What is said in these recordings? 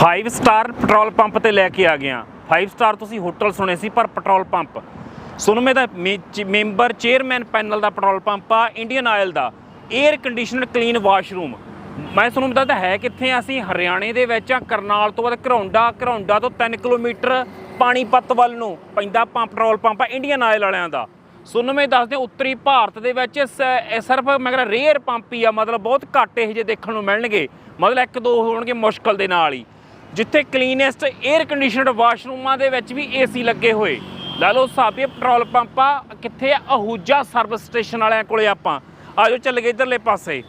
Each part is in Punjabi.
5 ਸਟਾਰ ਪੈਟਰੋਲ ਪੰਪ ਤੇ ਲੈ ਕੇ ਆ ਗਿਆ। 5 ਸਟਾਰ ਤੁਸੀਂ ਹੋਟਲ ਸੁਣੇ ਸੀ, ਪਰ ਪੈਟਰੋਲ ਪੰਪ ਸੁਨਮੇ ਦਾ ਮੇ- ਚ- ਮੈਂਬਰ ਚੇਅਰਮੈਨ ਪੈਨਲ ਦਾ ਪੈਟਰੋਲ ਪੰਪ ਆ ਇੰਡੀਅਨ ਆਇਲ ਦਾ। 에ਅਰ ਕੰਡੀਸ਼ਨਰ ਕਲੀਨ ਵਾਸ਼ਰੂਮ ਮੈਂ ਤੁਹਾਨੂੰ ਦੱਸਦਾ ਹੈ ਕਿੱਥੇ ਆ ਅਸੀਂ? ਹਰਿਆਣੇ ਦੇ ਵਿੱਚ ਆ, ਕਰਨਾਲ ਤੋਂ ਬਾਅਦ ਘਰੌਂਡਾ ਘਰੌਂਡਾ ਤੋਂ 3 ਕਿਲੋਮੀਟਰ ਪਾਣੀਪਤ ਵੱਲ ਨੂੰ ਪੈਂਦਾ ਪੰਪ ਪੈਟਰੋਲ ਪੰਪ ਆ ਇੰਡੀਅਨ ਆਇਲ ਵਾਲਿਆਂ ਦਾ। ਸੁਨਮੇ ਦੱਸਦੇ ਉੱਤਰੀ ਭਾਰਤ ਦੇ ਵਿੱਚ ਸਿਰਫ ਮੈਂ ਕਹਿੰਦਾ ਰੇਅਰ ਪੰਪ ਹੀ ਆ, ਮਤਲਬ ਬਹੁਤ ਘੱਟ ਇਹ ਜੇ ਦੇਖਣ ਨੂੰ ਮਿਲਣਗੇ। ਮਤਲਬ ਇੱਕ ਦੋ ਹੋਣਗੇ ਮੁਸ਼ਕਲ ਦੇ ਨਾਲ ਹੀ। ਜਿੱਥੇ ਕਲੀਨੈਸਟ 에ਅਰ ਕੰਡੀਸ਼ਨਡ ਵਾਸ਼ਰੂਮਾਂ ਦੇ ਵਿੱਚ ਵੀ ਏਸੀ ਲੱਗੇ ਹੋਏ। ਲੈ ਲਓ ਸਾਬੀ, ਪੈਟਰੋਲ ਪੰਪ ਆ ਕਿੱਥੇ ਆ? ਅਹੂਜਾ ਸਰਵਿਸ ਸਟੇਸ਼ਨ ਵਾਲਿਆਂ ਕੋਲੇ ਆਪਾਂ। ਆਜੋ ਚੱਲ ਗਏ ਇਧਰਲੇ ਪਾਸੇ।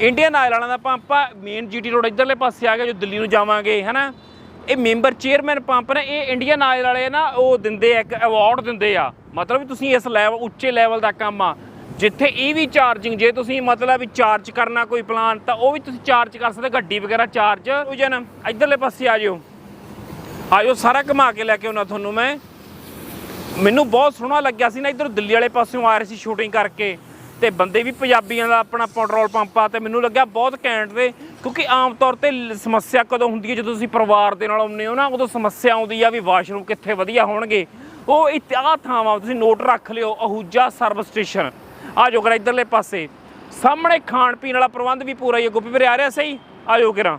ਇੰਡੀਅਨ ਆਇਲ ਵਾਲਿਆਂ ਦਾ ਪੰਪ ਆ, ਮੇਨ ਜੀਟੀ ਰੋਡ ਇਧਰਲੇ ਪਾਸੇ ਆ ਗਿਆ, ਜੋ ਦਿੱਲੀ ਨੂੰ ਜਾਵਾਂਗੇ, ਹਨਾ? ਇਹ ਮੈਂਬਰ ਚੇਅਰਮੈਨ ਪੰਪ ਨੇ, ਇਹ ਇੰਡੀਅਨ ਆਇਲ ਵਾਲੇ ਨਾ, ਉਹ ਦਿੰਦੇ ਆ, ਇੱਕ ਅਵਾਰਡ ਦਿੰਦੇ ਆ। ਮਤਲਬ ਵੀ ਤੁਸੀਂ ਇਸ ਲੈਵਲ ਉੱਚੇ ਲੈਵਲ ਦਾ ਕੰਮ ਆ। ਜਿੱਥੇ ਈਵੀ ਚਾਰਜਿੰਗ ਜੇ ਤੁਸੀਂ ਮਤਲਬ ਵੀ ਚਾਰਜ ਕਰਨਾ ਕੋਈ ਪਲਾਨ ਤਾਂ ਉਹ ਵੀ ਤੁਸੀਂ ਚਾਰਜ ਕਰ ਸਕਦੇ ਗੱਡੀ ਵਗੈਰਾ ਚਾਰਜ ਜਨ। ਇਧਰਲੇ ਪਾਸੇ ਆ ਜਿਓ। ਆਜੋ ਸਾਰਾ ਘੁਮਾ ਕੇ ਲੈ ਕੇ ਆਉਣਾ ਤੁਹਾਨੂੰ ਮੈਂ। ਮੈਨੂੰ ਬਹੁਤ ਸੋਹਣਾ ਲੱਗਿਆ ਸੀ ਨਾ ਇਧਰ ਦਿੱਲੀ ਵਾਲੇ ਪਾਸਿਓਂ ਆ ਰਹੇ ਸੀ ਸ਼ੂਟਿੰਗ ਕਰਕੇ। ਤੇ ਬੰਦੇ ਵੀ ਪੰਜਾਬੀਆਂ ਦਾ ਆਪਣਾ ਪੈਟਰੋਲ ਪੰਪ ਆ ਤੇ ਮੈਨੂੰ ਲੱਗਿਆ ਬਹੁਤ ਘੈਂਟ ਤੇ। ਕਿਉਂਕਿ ਆਮ ਤੌਰ ਤੇ ਸਮੱਸਿਆ ਕਦੋਂ ਹੁੰਦੀ ਹੈ? ਜਦੋਂ ਤੁਸੀਂ ਪਰਿਵਾਰ ਦੇ ਨਾਲ ਆਉਂਦੇ ਹੋ ਨਾ ਉਦੋਂ ਸਮੱਸਿਆ ਆਉਂਦੀ ਆ ਵੀ ਵਾਸ਼ਰੂਮ ਕਿੱਥੇ ਵਧੀਆ ਹੋਣਗੇ। ਉਹ ਇਤਿਆਹ ਥਾਵਾਂ ਤੁਸੀਂ ਨੋਟ ਰੱਖ ਲਿਓ ਅਹੂਜਾ ਸਰਵਿਸ ਸਟੇਸ਼ਨ ਆ ਜਾਓ ਕਰਾ ਇਧਰਲੇ ਪਾਸੇ। ਸਾਹਮਣੇ ਖਾਣ ਪੀਣ ਵਾਲਾ ਪ੍ਰਬੰਧ ਵੀ ਪੂਰਾ ਹੀ ਹੈ। ਗੋਪੀ ਵੀਰੇ ਆ ਰਿਹਾ ਸਹੀ? ਆ ਜਾਓ ਕਰਾਂ।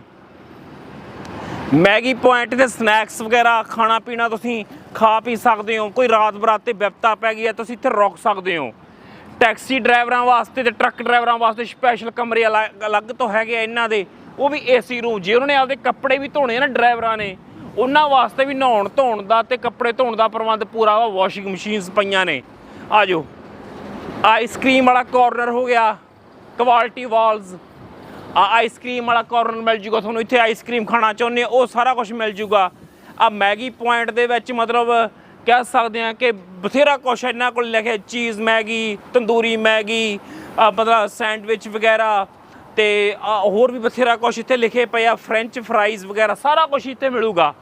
ਮੈਗੀ ਪੁਆਇੰਟ ਤੇ ਸਨੈਕਸ ਵਗੈਰਾ, ਖਾਣਾ ਪੀਣਾ ਤੁਸੀਂ ਖਾ ਪੀ ਸਕਦੇ ਹੋ। ਕੋਈ ਰਾਤ ਬਰਾਤ 'ਤੇ ਵਿਪਤਾ ਪੈ ਗਈ ਹੈ, ਤੁਸੀਂ ਇੱਥੇ ਰੁਕ ਸਕਦੇ ਹੋ। ਟੈਕਸੀ ਡਰਾਈਵਰਾਂ ਵਾਸਤੇ ਤੇ ਟਰੱਕ ਡਰਾਈਵਰਾਂ ਵਾਸਤੇ ਸਪੈਸ਼ਲ ਕਮਰੇ ਅਲੱਗ ਅਲੱਗ ਤੋਂ ਹੈਗੇ ਆ ਇਹਨਾਂ ਦੇ। ਉਹ ਵੀ ਏਸੀ ਰੂਮ ਜੇ ਉਹਨਾਂ ਨੇ ਆਪਦੇ ਕੱਪੜੇ ਵੀ ਧੋਣੇ ਆ ਨਾ ਡਰਾਈਵਰਾਂ ਨੇ। ਉਹਨਾਂ ਵਾਸਤੇ ਵੀ ਨਹਾਉਣ ਧੋਣ ਦਾ ਤੇ ਕੱਪੜੇ ਧੋਣ ਦਾ ਪ੍ਰਬੰਧ ਪੂਰਾ ਵਾ ਵਾਸ਼ਿੰਗ ਮਸ਼ੀਨਸ ਪਈਆਂ ਨੇ। ਆ ਜਾਓ। ਆਈਸਕ੍ਰੀਮ ਵਾਲਾ ਕਾਰਨਰ ਹੋ ਗਿਆ ਕੁਆਲਿਟੀ ਵਾਲਸ ਆ ਆਈਸਕ੍ਰੀਮ ਵਾਲਾ ਕਾਰਨਰ ਮਿਲ ਜੂਗਾ, ਤੁਹਾਨੂੰ ਇੱਥੇ ਆਈਸਕ੍ਰੀਮ ਖਾਣਾ ਚਾਹੁੰਦੇ ਉਹ ਸਾਰਾ ਕੁਝ ਮਿਲ ਜੂਗਾ। ਆ ਮੈਗੀ ਪੁਆਇੰਟ ਦੇ ਵਿੱਚ ਮਤਲਬ ਕਹਿ ਸਕਦੇ ਆ ਕਿ ਬਥੇਰਾ ਕੁਛ ਇਹਨਾਂ ਕੋਲ ਲਿਖਿਆ ਚੀਜ਼ ਮੈਗੀ, ਤੰਦੂਰੀ ਮੈਗੀ ਮਤਲਬ ਸੈਂਡਵਿਚ ਵਗੈਰਾ, ਤੇ ਆ ਹੋਰ ਵੀ ਬਥੇਰਾ ਕੁਛ ਇੱਥੇ ਲਿਖੇ ਪਏ ਆ ਫ੍ਰੈਂਚ ਫਰਾਈਜ਼ ਵਗੈਰਾ, ਸਾਰਾ ਕੁਝ ਇੱਥੇ ਮਿਲੂਗਾ।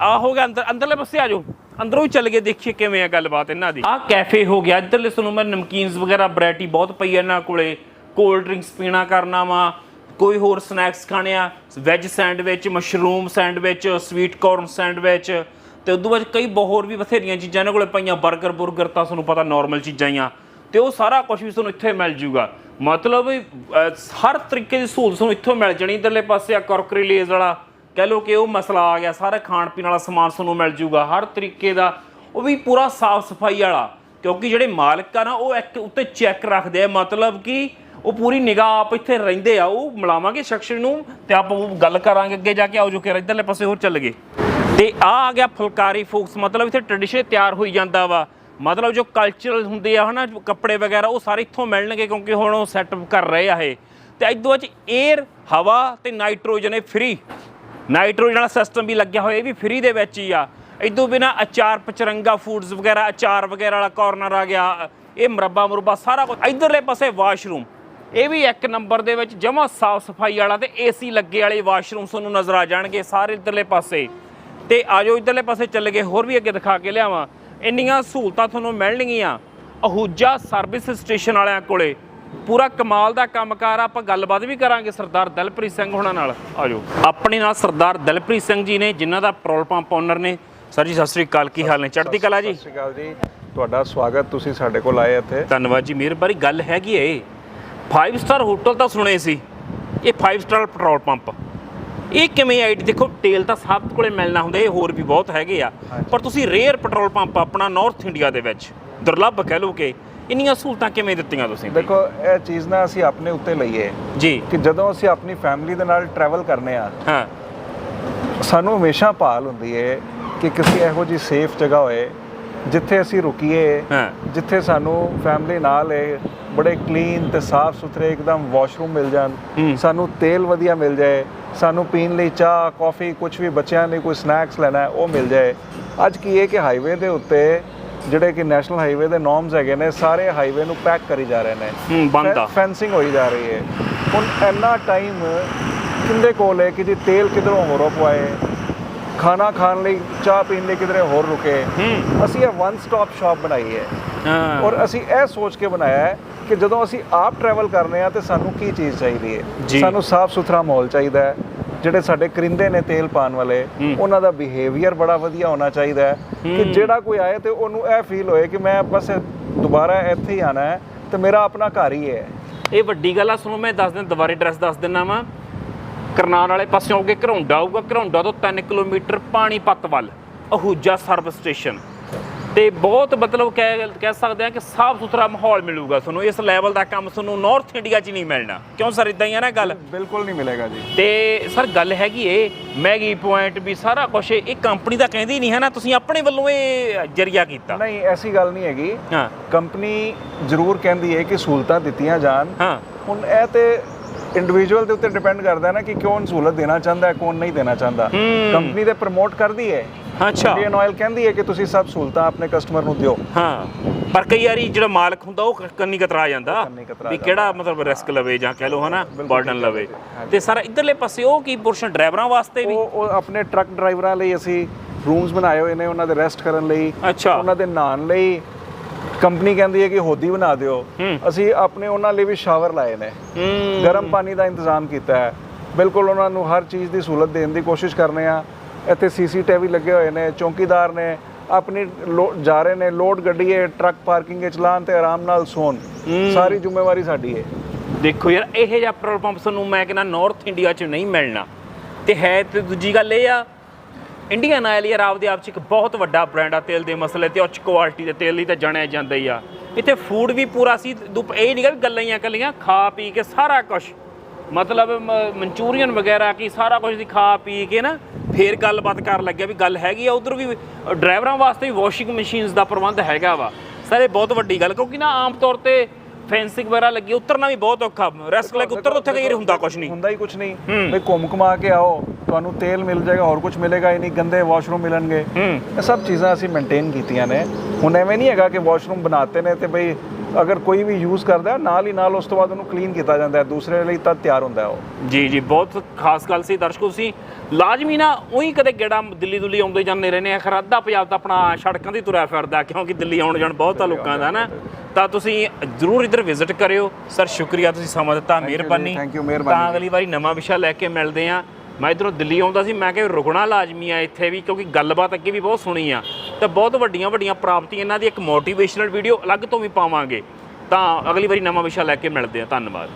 ਆ ਹੋ ਗਿਆ ਅੰਦਰ, ਅੰਦਰਲੇ ਪਾਸੇ ਆ ਜਾਓ। ਅੰਦਰੋਂ ਹੀ ਚੱਲ ਕੇ ਦੇਖੀਏ ਕਿਵੇਂ ਆ ਗੱਲਬਾਤ ਇਹਨਾਂ ਦੀ। ਆ ਕੈਫੇ ਹੋ ਗਿਆ, ਇੱਧਰਲੇ ਤੁਹਾਨੂੰ ਮੈਂ ਨਮਕੀਨਸ ਵਗੈਰਾ ਵੈਰਾਈਟੀ ਬਹੁਤ ਪਈ ਆ ਇਹਨਾਂ ਕੋਲੇ। ਕੋਲਡ ਡਰਿੰਕਸ ਪੀਣਾ ਕਰਨਾ ਵਾ, ਕੋਈ ਹੋਰ ਸਨੈਕਸ ਖਾਣੇ ਆ veg sandwich mushroom sandwich sweet corn sandwich ਤੇ ਉਦੋਂ ਬਾਅਦ ਕਈ ਬਹੁਤ ਹੋਰ ਵੀ ਬਥੇਰੀਆਂ ਚੀਜ਼ਾਂ ਇਹਨਾਂ ਕੋਲੇ ਪਈਆਂ 버ਗਰ ਬੁਰਗਰ ਤਾਂ ਤੁਹਾਨੂੰ ਪਤਾ ਨਾਰਮਲ ਚੀਜ਼ਾਂ ਹੀ ਆ। ਤੇ ਉਹ ਸਾਰਾ ਕੁਝ ਵੀ ਤੁਹਾਨੂੰ ਇੱਥੇ ਮਿਲ ਜੂਗਾ। ਮਤਲਬ ਹਰ ਤਰੀਕੇ ਦੀ ਸਹੂਲਤ ਤੁਹਾਨੂੰ ਇੱਥੋਂ ਮਿਲ ਜਾਣੀ, ਇਧਰਲੇ ਪਾਸੇ ਆ ਕੁਰਕਰੀ ਲੇਜ਼ ਵਾਲਾ। ਕਹਿ ਲਓ ਕਿ ਉਹ ਮਸਲਾ ਆ ਗਿਆ, ਸਾਰਾ ਖਾਣ ਪੀਣ ਵਾਲਾ ਸਮਾਨ ਤੁਹਾਨੂੰ ਮਿਲ ਜੂਗਾ, ਹਰ ਤਰੀਕੇ ਦਾ, ਉਹ ਵੀ ਪੂਰਾ ਸਾਫ਼ ਸਫ਼ਾਈ ਵਾਲਾ, ਕਿਉਂਕਿ ਜਿਹੜੇ ਮਾਲਕ ਆ ਨਾ, ਉਹ ਇੱਕ ਉੱਤੇ ਚੈੱਕ ਰੱਖਦੇ ਆ, ਮਤਲਬ ਕਿ ਉਹ ਪੂਰੀ ਨਿਗਾਹ ਆਪ ਇੱਥੇ ਰਹਿੰਦੇ ਆ, ਉਹ ਮਿਲਾਵਾਂਗੇ ਸ਼ਖਸ ਨੂੰ ਤੇ ਆਪਾਂ ਉਹ ਗੱਲ ਕਰਾਂਗੇ, ਅੱਗੇ ਜਾ ਕੇ ਆਓ ਜੋ ਕਿ ਇਧਰਲੇ ਪਾਸੇ ਹੋਰ ਚੱਲ ਗਏ। ਤੇ ਆ ਆ ਗਿਆ ਫੁਲਕਾਰੀ ਫੋਕਸ ਮਤਲਬ ਇੱਥੇ ਟ੍ਰੈਡੀਸ਼ਨ ਤਿਆਰ ਹੋਈ ਜਾਂਦਾ ਵਾ, ਮਤਲਬ ਜੋ ਕਲਚਰਲ ਹੁੰਦੇ ਆ, ਹਨਾ, ਕੱਪੜੇ ਵਗੈਰਾ, ਉਹ ਸਾਰੇ ਇੱਥੋਂ ਮਿਲਣਗੇ, ਕਿਉਂਕਿ ਹੁਣ ਉਹ ਸੈਟਅਪ ਕਰ ਰਹੇ ਆ ਇਹ। ਤੇ ਇਦੋਂ ਵਿੱਚ 에ਅਰ ਹਵਾ ਤੇ ਨਾਈਟ੍ਰੋਜਨ ਇਹ ਫ੍ਰੀ ਨਾਈਟ੍ਰੋਜਨ ਵਾਲਾ ਸਿਸਟਮ ਵੀ ਲੱਗਿਆ ਹੋਇਆ, ਇਹ ਵੀ ਫ੍ਰੀ ਦੇ ਵਿੱਚ ਹੀ ਆ। ਇਦੋਂ ਬਿਨਾ ਅਚਾਰ, ਪਚਰੰਗਾ ਫੂਡਸ ਵਗੈਰਾ, ਅਚਾਰ ਵਗੈਰਾ ਵਾਲਾ ਕਾਰਨਰ ਆ ਗਿਆ। ਇਹ ਮਰੱਬਾ ਮੁਰੱਬਾ ਸਾਰਾ ਕੁਝ ਇਧਰਲੇ ਪਾਸੇ ਵਾਸ਼ਰੂਮ ਇਹ ਵੀ ਇੱਕ ਨੰਬਰ ਦੇ ਵਿੱਚ ਜਮਾ ਸਾਫ਼ ਸਫ਼ਾਈ ਵਾਲਾ ਤੇ ਏਸੀ ਲੱਗੇ ਵਾਲੇ ਵਾਸ਼ਰੂਮ ਤੁਹਾਨੂੰ ਨਜ਼ਰ ਆ ਜਾਣਗੇ ਸਾਰੇ ਇਧਰਲੇ ਪਾਸੇ। ਤੇ ਆਜੋ ਇਧਰਲੇ ਪਾਸੇ ਚੱਲ ਗਏ ਹੋਰ ਵੀ ਅੱਗੇ ਦਿਖਾ ਕੇ ਲਿਆਵਾਂ। ਇੰਨੀਆਂ ਸਹੂਲਤਾਂ ਤੁਹਾਨੂੰ ਮਿਲਣਗੀਆਂ। ਅਹੂਜਾ ਸਰਵਿਸ ਸਟੇਸ਼ਨ ਵਾਲਿਆਂ ਕੋਲੇ। ਪੂਰਾ ਕਮਾਲ ਦਾ ਕੰਮਕਾਰ ਆਪਾਂ ਗੱਲਬਾਤ ਵੀ ਕਰਾਂਗੇ ਸਰਦਾਰ ਦਲਪ੍ਰੀਤ ਸਿੰਘ ਹੁਣਾਂ ਨਾਲ। ਆਜੋ। ਆਪਣੇ ਨਾਲ ਸਰਦਾਰ ਦਲਪ੍ਰੀਤ ਸਿੰਘ ਜੀ ਨੇ ਜਿਨ੍ਹਾਂ ਦਾ ਪੈਟਰੋਲ ਪੰਪ ਓਨਰ ਨੇ। ਸਰ ਜੀ ਸਤਿ ਸ੍ਰੀ ਅਕਾਲ ਕੀ ਹਾਲ ਨੇ? ਚੜ੍ਹਦੀ ਕਲਾ ਜੀ? ਸਤਿ ਸ਼੍ਰੀ ਅਕਾਲ ਜੀ। ਤੁਹਾਡਾ ਸਵਾਗਤ ਤੁਸੀਂ ਸਾਡੇ ਕੋਲ ਆਏ ਇੱਥੇ। ਧੰਨਵਾਦ ਜੀ ਮਿਹਰਬਾਨੀ। ਗੱਲ ਹੈਗੀ ਏ 5 ਸਟਾਰ ਹੋਟਲ ਤਾਂ ਸੁਣੇ ਸੀ। ਇਹ 5 ਸਟਾਰ ਪੈਟਰੋਲ ਪੰਪ। ਇਹ ਕਿਵੇਂ ਆਈਡੀ ਦੇਖੋ ਤੇਲ ਤਾਂ ਸਭ ਕੋਲੇ ਮਿਲਣਾ ਹੁੰਦਾ ਇਹ ਹੋਰ ਵੀ ਬਹੁਤ ਹੈਗੇ ਆ। ਪਰ ਤੁਸੀਂ ਰੇਅਰ ਪੈਟਰੋਲ ਪੰਪ ਆਪਣਾ ਨਾਰਥ ਇੰਡੀਆ ਦੇ ਵਿੱਚ ਦੁਰਲੱਭ ਕਹਿ ਲਓ ਕਿ ਇੰਨੀਆਂ ਸਹੂਲਤਾਂ ਕਿਵੇਂ ਦਿੱਤੀਆਂ ਤੁਸੀਂ? ਦੇਖੋ ਇਹ ਚੀਜ਼ ਨਾ ਅਸੀਂ ਆਪਣੇ ਉੱਤੇ ਲਈਏ ਜੀ ਕਿ ਜਦੋਂ ਅਸੀਂ ਆਪਣੀ ਫੈਮਿਲੀ ਦੇ ਨਾਲ ਟਰੈਵਲ ਕਰਨੇ ਆ ਹਾਂ ਸਾਨੂੰ ਹਮੇਸ਼ਾ ਭਾਲ ਹੁੰਦੀ ਹੈ ਕਿ ਕਿਸੇ ਇਹੋ ਜੀ ਸੇਫ ਜਗ੍ਹਾ ਹੋਏ ਜਿੱਥੇ ਅਸੀਂ ਰੁਕੀਏ ਹਾਂ ਜਿੱਥੇ ਸਾਨੂੰ ਫੈਮਿਲੀ ਨਾਲ ਹੈ ਬੜੇ ਕਲੀਨ ਤੇ ਸਾਫ਼ ਸੁਥਰੇ ਇੱਕਦਮ ਵਾਸ਼ਰੂਮ ਮਿਲ ਜਾਣ। ਸਾਨੂੰ ਤੇਲ ਵਧੀਆ ਮਿਲ ਜਾਏ ਸਾਨੂੰ ਪੀਣ ਲਈ ਚਾਹ ਕਾਫੀ ਕੁਝ ਵੀ ਬੱਚਿਆਂ ਲਈ ਕੋਈ ਸਨੈਕਸ ਲੈਣਾ ਉਹ ਮਿਲ ਜਾਏ ਅੱਜ ਕੀ ਹੈ ਕਿ ਹਾਈਵੇ ਦੇ ਉੱਤੇ ਜਿਹੜੇ ਕਿ ਨੈਸ਼ਨਲ ਹਾਈਵੇ ਦੇ ਨੋਰਮਸ ਹੈਗੇ ਨੇ ਸਾਰੇ ਹਾਈਵੇ ਨੂੰ ਪੈਕ ਕਰੀ ਜਾ ਰਹੇ ਨੇ। ਹੂੰ ਬੰਦ ਆ। ਫੈਂਸਿੰਗ ਹੋਈ ਜਾ ਰਹੀ ਹੈ। ਹੁਣ ਇੰਨਾ ਟਾਈਮ ਕਿੰਦੇ ਕੋਲ ਹੈ ਕਿ ਜੀ ਤੇਲ ਕਿਧਰੋਂ ਹੋਰੋਂ ਪਵਾਏ? ਖਾਣਾ ਖਾਣ ਲਈ ਚਾਹ ਪੀਣ ਲਈ ਕਿਧਰੇ ਹੋਰ ਰੁਕੇ? ਅਸੀਂ ਇਹ ਵਨ ਸਟਾਪ ਸ਼ਾਪ ਬਣਾਈ ਹੈ। ਹਾਂ। ਔਰ ਅਸੀਂ ਇਹ ਸੋਚ ਕੇ ਬਣਾਇਆ ਹੈ ਕਿ ਜਦੋਂ ਅਸੀਂ ਆਪ ਟਰੈਵਲ ਕਰਨੇ ਆ ਤੇ ਸਾਨੂੰ ਕੀ ਚੀਜ਼ ਚਾਹੀਦੀ ਹੈ। ਸਾਨੂੰ ਸਾਫ਼ ਸੁਥਰਾ ਮਾਹੌਲ ਚਾਹੀਦਾ ਹੈ। ਜਿਹੜੇ ਸਾਡੇ ਕਰਿੰਦੇ ਨੇ ਤੇਲ ਪਾਣ ਵਾਲੇ ਹੂੰ। ਉਹਨਾਂ ਦਾ ਬਿਹੇਵੀਅਰ ਬੜਾ ਵਧੀਆ ਹੋਣਾ ਚਾਹੀਦਾ ਹੈ ਕਿ ਹੂੰ। ਜਿਹੜਾ ਕੋਈ ਆਏ ਤੇ ਉਹਨੂੰ ਇਹ ਫੀਲ ਹੋਏ ਕਿ ਮੈਂ ਬਸ ਦੁਬਾਰਾ ਇੱਥੇ ਹੀ ਆਣਾ ਹੈ ਤੇ ਮੇਰਾ ਆਪਣਾ ਘਰ ਹੀ ਹੈ ਇਹ ਵੱਡੀ ਗੱਲ ਆ ਸੁਣੋ ਮੈਂ ਦੱਸ ਦਿਨ ਦੁਬਾਰੇ ਐਡਰੈਸ ਦੱਸ ਦਿੰਨਾ ਵਾਂ ਕਰਨਾਲ ਵਾਲੇ ਪਾਸੇ ਆਓਗੇ ਘਰੌਂਡਾ ਆਊਗਾ ਘਰੌਂਡਾ ਤੋਂ 3 ਕਿਲੋਮੀਟਰ ਪਾਣੀਪਤ ਵੱਲ ਅਹੂਜਾ ਸਰਵਿਸ ਸਟੇਸ਼ਨ ਤੇ ਬਹੁਤ ਮਤਲਬ ਕਹਿ ਕਹਿ ਸਕਦੇ ਆ ਕਿ ਸਾਫ਼ ਸੁਥਰਾ ਮਾਹੌਲ ਮਿਲੂਗਾ ਤੁਹਾਨੂੰ। ਇਸ ਲੈਵਲ ਦਾ ਕੰਮ ਤੁਹਾਨੂੰ ਨਾਰਥ ਇੰਡੀਆ 'ਚ ਨਹੀਂ ਮਿਲਣਾ। ਕਿਉਂ ਸਰ ਇਦਾਂ ਹੀ ਆ ਨਾ ਗੱਲ? ਬਿਲਕੁਲ ਨਹੀਂ ਮਿਲੇਗਾ ਜੀ। ਤੇ ਸਰ ਗੱਲ ਹੈਗੀ ਏ ਮੈਗੀ ਪੁਆਇੰਟ ਵੀ ਸਾਰਾ ਕੁਝ ਇਹ ਕੰਪਨੀ ਤਾਂ ਕਹਿੰਦੀ ਨਹੀਂ ਹੈ ਨਾ ਤੁਸੀਂ ਆਪਣੇ ਵੱਲੋਂ ਇਹ ਜਰੀਆ ਕੀਤਾ। ਨਹੀਂ ਐਸੀ ਗੱਲ ਨਹੀਂ ਹੈਗੀ। ਹਾਂ। ਕੰਪਨੀ ਜ਼ਰੂਰ ਕਹਿੰਦੀ ਹੈ ਕਿ ਸਹੂਲਤਾਂ ਦਿੱਤੀਆਂ ਜਾਣ। ਹਾਂ। ਹੁਣ ਇਹ ਤੇ ਇੰਡੀਵਿਜੂਅਲ ਦੇ ਉੱਤੇ ਡਿਪੈਂਡ ਕਰਦਾ ਹੈ ਨਾ ਕਿ ਕੌਣ ਸਹੂਲਤ ਦੇਣਾ ਚਾਹੁੰਦਾ ਹੈ ਕੌਣ ਨਹੀਂ ਦੇਣਾ ਚਾਹੁੰਦਾ। ਕੰਪਨੀ ਤੇ ਪ੍ਰਮੋਟ ਕਰਦੀ ਹੈ ਅੱਛਾ। ਇੰਡੀਅਨ ਆਇਲ ਕਹਿੰਦੀ ਹੈ ਕਿ ਤੁਸੀਂ ਸਭ ਸਹੂਲਤਾਂ ਆਪਣੇ ਕਸਟਮਰ ਨੂੰ ਦਿਓ। ਹਾਂ ਪਰ ਕਈ ਵਾਰੀ ਜਿਹੜਾ ਮਾਲਕ ਹੁੰਦਾ ਉਹ ਕੰਨੀ ਕਤਰਾ ਜਾਂਦਾ ਵੀ ਕਿਹੜਾ ਮਤਲਬ ਰਿਸਕ ਲਵੇ ਜਾਂ ਕਹਿ ਲਓ ਹਨਾ ਬਰਡਨ ਲਵੇ। ਤੇ ਸਰ ਇਧਰਲੇ ਪਾਸੇ ਉਹ ਕੀ ਪੋਰਸ਼ਨ ਡਰਾਈਵਰਾਂ ਵਾਸਤੇ ਵੀ? ਉਹ ਆਪਣੇ ਟਰੱਕ ਡਰਾਈਵਰਾਂ ਲਈ ਅਸੀਂ ਰੂਮਸ ਬਣਾਏ ਹੋਏ ਨੇ ਉਹਨਾਂ ਦੇ ਰੈਸਟ ਕਰਨ ਲਈ ਉਹਨਾਂ ਦੇ ਨਹਾਉਣ ਲਈ। ਕੰਪਨੀ ਕਹਿੰਦੀ ਹੈ ਕਿ ਹੋਦੀ ਬਣਾ ਦਿਓ। ਅਸੀਂ ਆਪਣੇ ਉਹਨਾਂ ਲਈ ਵੀ ਸ਼ਾਵਰ ਲਾਏ ਨੇ। ਗਰਮ ਪਾਣੀ ਦਾ ਇੰਤਜ਼ਾਮ ਕੀਤਾ ਹੈ। ਬਿਲਕੁਲ ਉਹਨਾਂ ਨੂੰ ਹਰ ਚੀਜ਼ ਦੀ ਸਹੂਲਤ ਦੇਣ ਦੀ ਕੋਸ਼ਿਸ਼ ਕਰਨੇ ਆ। ਇੱਥੇ ਸੀਸੀਟੀਵੀ ਲੱਗੇ ਹੋਏ ਨੇ ਚੌਕੀਦਾਰ ਨੇ ਆਪਣੀ ਜਾ ਰਹੇ ਨੇ ਲੋਡ ਗੱਡੀ ਹੈ ਟਰੱਕ ਪਾਰਕਿੰਗ ਵਿੱਚ ਲਾਉਣ ਤੇ ਆਰਾਮ ਨਾਲ ਸੌਣ। ਸਾਰੀ ਜ਼ਿੰਮੇਵਾਰੀ ਸਾਡੀ ਹੈ। ਦੇਖੋ ਯਾਰ ਇਹ ਜਿਹਾ ਪੈਟਰੋਲ ਪੰਪ ਸਾਨੂੰ ਮੈਂ ਕਹਿੰਦਾ ਨਾਰਥ ਇੰਡੀਆ 'ਚ ਨਹੀਂ ਮਿਲਣਾ। ਤੇ ਹੈ ਤੇ ਦੂਜੀ ਗੱਲ ਇਹ ਆ ਇੰਡੀਅਨ ਆਇਲ ਯਾਰ ਆਪਦੇ ਆਪ 'ਚ ਇੱਕ ਬਹੁਤ ਵੱਡਾ ਬ੍ਰਾਂਡ ਆ ਤੇਲ ਦੇ ਮਸਲੇ ਤੇ ਉੱਚ ਕੁਆਲਿਟੀ ਦੇ ਤੇਲ ਲਈ ਤਾਂ ਜਾਣਿਆ ਜਾਂਦਾ ਹੀ ਆ। ਇੱਥੇ ਫੂਡ ਵੀ ਪੂਰਾ ਸੀ ਦੁਪ- ਇਹ ਨਹੀਂਗਾ ਵੀ ਗੱਲਾਂ ਹੀ ਆ ਕੱਲੀਆਂ ਖਾ ਪੀ ਕੇ ਸਾਰਾ ਕੁਝ ਮਤਲਬ ਮਨਚੂਰੀਅਨ ਵਗੈਰਾ ਕੀ ਸਾਰਾ ਕੁਝ ਦੀ ਖਾ ਪੀ ਕੇ ਨਾ ਫੇਰ ਗੱਲਬਾਤ ਕਰਨ ਲੱਗਿਆ ਵੀ ਗੱਲ ਹੈਗੀ ਆ ਉਧਰ ਵੀ ਡਰਾਈਵਰਾਂ ਵਾਸਤੇ ਵੀ ਵਾਸ਼ਿੰਗ ਮਸ਼ੀਨਸ ਦਾ ਪ੍ਰਬੰਧ ਹੈਗਾ ਵਾ। ਸਰ ਇਹ ਬਹੁਤ ਵੱਡੀ ਗੱਲ ਕਿਉਂਕਿ ਨਾ ਆਮ ਤੌਰ ਤੇ ਫੈਂਸਿੰਗ ਵਗੈਰਾ ਲੱਗੀ ਉਤਰਨਾ ਵੀ ਬਹੁਤ ਔਖਾ ਰੈਸਕ ਲੈ ਕੇ ਉਤਰ ਉੱਥੇ ਕਈ ਹੁੰਦਾ ਕੁਝ ਨਹੀਂ। ਹੁੰਦਾ ਹੀ ਕੁਝ ਨਹੀਂ। ਵੀ ਘੁੰਮ ਘੁਮਾ ਕੇ ਆਓ ਤੁਹਾਨੂੰ ਤੇਲ ਮਿਲ ਜਾਏਗਾ ਹੋਰ ਕੁਝ ਮਿਲੇਗਾ ਹੀ ਨਹੀਂ ਗੰਦੇ ਵਾਸ਼ਰੂਮ ਮਿਲਣਗੇ। ਇਹ ਸਭ ਚੀਜ਼ਾਂ ਅਸੀਂ ਮੇਨਟੇਨ ਕੀਤੀਆਂ ਨੇ। ਹੁਣ ਐਵੇਂ ਨਹੀਂ ਹੈਗਾ ਕਿ ਵਾਸ਼ਰੂਮ ਬਣਾਤੇ ਨੇ ਤੇ ਬਈ ਅਗਰ ਕੋਈ ਵੀ ਯੂਜ਼ ਕਰਦਾ ਨਾਲ ਹੀ ਨਾਲ ਉਸ ਤੋਂ ਬਾਅਦ ਉਹਨੂੰ ਕਲੀਨ ਕੀਤਾ ਜਾਂਦਾ ਹੈ। ਦੂਸਰੇ ਲਈ ਤਾਂ ਤਿਆਰ ਹੁੰਦਾ ਹੈ ਉਹ। ਜੀ ਜੀ ਬਹੁਤ ਖਾਸ ਗੱਲ ਸੀ ਦਰਸ਼ਕੋ ਤੁਸੀਂ। ਲਾਜ਼ਮੀ ਨਾ ਉਹੀ ਕਦੇ ਗੇੜਾ ਦਿੱਲੀ ਦੁੱਲੀ ਆਉਂਦੇ ਜਾਂਦੇ ਰਹਿੰਦੇ ਆ। ਖੈਰ ਅੱਧਾ ਪੰਜਾਬ ਤਾਂ ਆਪਣਾ ਸੜਕਾਂ ਦੀ ਤੁਰਿਆ ਫਿਰਦਾ ਕਿਉਂਕਿ ਦਿੱਲੀ ਆਉਣ ਜਾਣ ਬਹੁਤ ਆ ਲੋਕਾਂ ਦਾ ਨਾ। ਤਾਂ ਤੁਸੀਂ ਜ਼ਰੂਰ ਇੱਧਰ ਵਿਜ਼ਿਟ ਕਰਿਓ। ਸਰ ਸ਼ੁਕਰੀਆ ਤੁਸੀਂ ਸਮਾਂ ਦਿੱਤਾ ਮਿਹਰਬਾਨੀ। ਤਾਂ। ਅਗਲੀ ਵਾਰੀ ਨਵਾਂ ਵਿਸ਼ਾ ਲੈ ਕੇ ਮਿਲਦੇ ਆ ਮੈਂ ਇਧਰੋਂ ਦਿੱਲੀ ਆਉਂਦਾ ਸੀ, ਮੈਂ ਕਿਹਾ ਰੁਕਣਾ ਲਾਜ਼ਮੀ ਆ ਇੱਥੇ ਵੀ, ਕਿਉਂਕਿ ਗੱਲਬਾਤ ਅੱਗੇ ਵੀ ਬਹੁਤ ਸੁਣੀ ਆ। ਤਾਂ ਬਹੁਤ ਵੱਡੀਆਂ ਵੱਡੀਆਂ ਪ੍ਰਾਪਤੀਆਂ ਇਹਨਾਂ ਦੀ ਇੱਕ ਮੋਟੀਵੇਸ਼ਨਲ ਵੀਡੀਓ ਅਲੱਗ ਤੋਂ ਵੀ ਪਾਵਾਂਗੇ। ਤਾਂ ਅਗਲੀ ਵਾਰੀ ਨਵਾਂ ਵਿਸ਼ਾ ਲੈ ਕੇ ਮਿਲਦੇ ਆ, ਧੰਨਵਾਦ।